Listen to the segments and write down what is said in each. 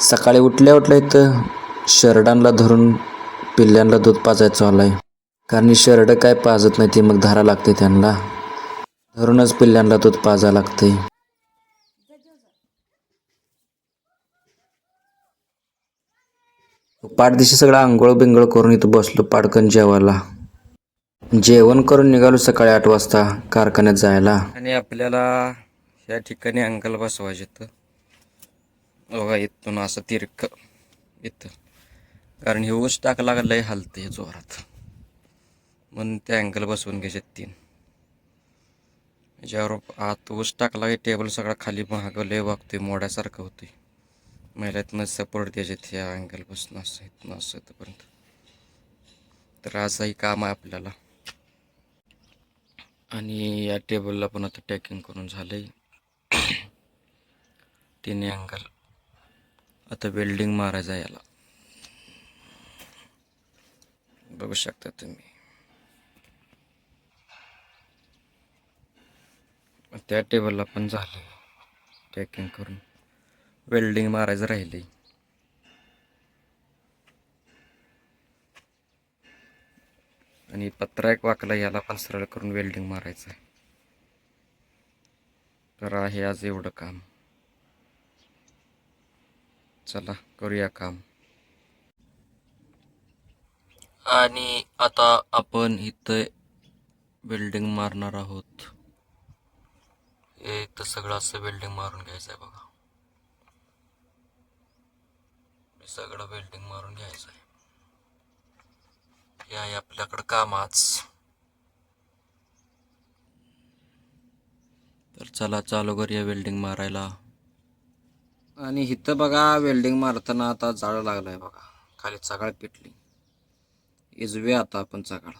सकाळी उठल्या उठल्या इथं शरडांना धरून पिल्ल्यांना दूध पाजायचं आलं आहे कारण ही शरडं काय पाजत नाही ती मग धारा लागते त्यांना. धरूनच पिल्ल्यांना दूध पाजा लागते. पाठदिशी सगळं आंघोळ बिंगोळ करून इथं बसलो पाडकन जेवायला. जेवण करून निघालो सकाळी आठ वाजता कारखान्यात जायला. आणि आपल्याला या ठिकाणी अंकल बसवायचे तर बघा इथून असं तिरक. इथं. कारण हे ऊस टाकला का हलतं हलते जोरात. म्हणून त्या अँगल बसवून घ्यायचे तीन. म्हणजे ज्यावर आत ऊस टाकला की टेबल सगळा खाली महाग लय वागतोय मोड्यासारखं होतोय. महिलातनं सपोर्ट द्यायचे त्या अँगल बसून असं इथनं असं इथपर्यंत. तर असंही काम आहे आपल्याला. आणि या टेबलला पण आता टॅकिंग करून झालं आहे तिन्ही अँगल आता वेल्डिंग मारायचं आहे याला. बघू शकता तुम्ही. त्या टेबलला पण झालं. पॅकिंग करून. वेल्डिंग मारायचं राहिली आणि पत्रा एक वाकला याला पण सरळ करून वेल्डिंग मारायचं आहे. तर आहे आज एवढं काम. चला करूया काम. आणि आता आपण इथं वेल्डिंग मारणार आहोत. हे इथं सगळं असं वेल्डिंग मारून घ्यायचं आहे बघा सगळं वेल्डिंग मारून घ्यायचं आहे हे आहे आपल्याकडं काम आज. तर चला चालू करूया वेल्डिंग मारायला. आणि इथं बघा वेल्डिंग मारताना आता जाळं लागलं आहे बघा. खाली चगाळ पेटली. इजवे आता आपण चगाळ.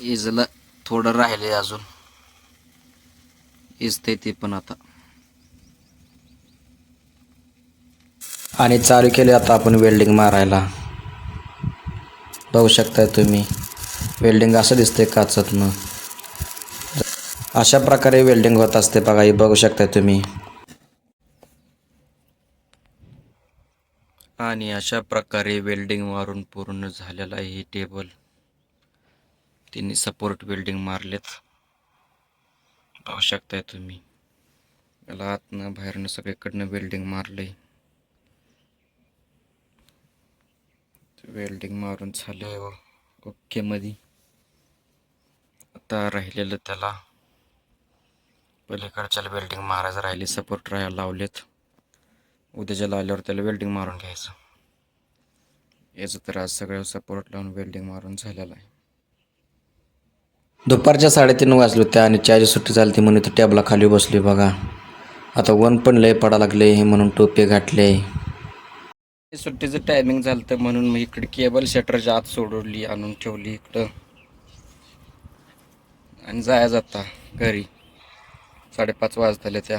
इजलं थोडं राहिले अजून. इजते ते पण आता. आणि चालू केले आता आपण वेल्डिंग मारायला. बघू शकताय तुम्ही. वेल्डिंग असं दिसतंय काचतनं. अशा प्रकारे वेल्डिंग होत असते बघा हे बघू शकता तुम्ही. आणि अशा प्रकारे वेल्डिंग मारून पूर्ण झालेलं आहे हे टेबल तिने सपोर्ट वेल्डिंग मारलेत. पाहू शकताय तुम्ही. याला आतनं बाहेरनं सगळीकडनं वेल्डिंग मारलंय. वेल्डिंग मारून झालं ओके मध्ये आता राहिलेलं त्याला. पलीकडच्याला वेल्डिंग मारायचं राहिले सपोर्ट राहायला लावलेत. उद्याच्या लावल्यावर त्याला वेल्डिंग मारून घ्यायचं. याचं तर आज सगळं सपोर्ट लावून वेल्डिंग मारून झालेलं आहे. दुपारच्या साडेतीन वाजले होते आणि चायची सुट्टी चालती म्हणून इथं टॅबला खाली बसली बघा. आता वन पण लय पडा लागले म्हणून टोपे घातले. सुट्टीचं टायमिंग झालं तर म्हणून मी इकडे केबल शटरच्या आत सोडवली आणून ठेवली इकडं. आणि जाया जाता घरी. साडेपाच वाजताले त्या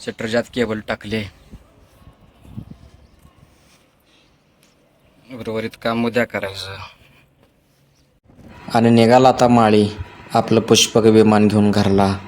शटरच्या आत केबल टाकले. उर्वरित काम उद्या करायचं. आणि निघाला आता माळी. आपलं पुष्पक विमान घेऊन घरला.